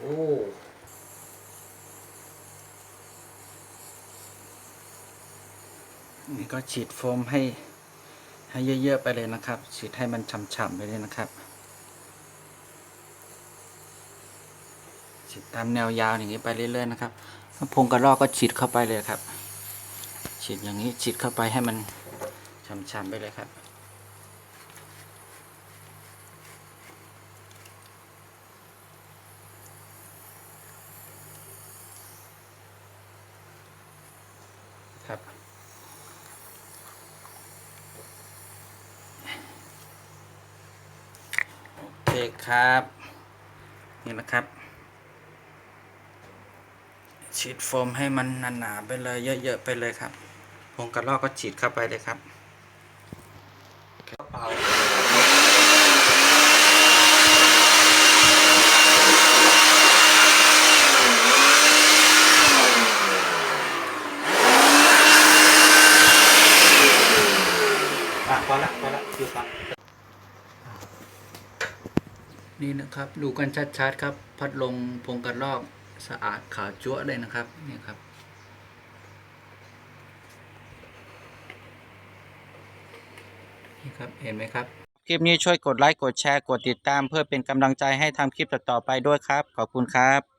โอ้นี่ก็ฉีดโฟมให้ให้เยอะ ๆ ไปเลยนะครับ ฉีดให้มันฉ่ำๆไปเลยนะครับ ฉีดตามแนวยาวอย่างนี้ไปเรื่อยๆนะครับถ้าพงกระรอกก็ฉีดเข้าไปเลยครับ ฉีดอย่างนี้ฉีดเข้าไปให้มันฉ่ำๆไปเลยครับ ครับ โอเคครับ นี่นะครับ ฉีดโฟมให้มันหนาๆไปเลยเยอะๆไปเลยครับวงกระรอกก็ฉีดเข้าไปเลยครับ เป่า อะ พอละพอละหยุดละนี่นะครับดูกันชัดๆครับ พัดลมพงกระรอกสะอาดขาวจั๊วะเลยนะครับนี่ครับนี่ครับเห็นไหมครับ คลิปนี้ช่วยกดไลค์กดแชร์กดติดตาม เพื่อเป็นกำลังใจให้ทำคลิปต่อๆไปด้วยครับ ขอบคุณครับ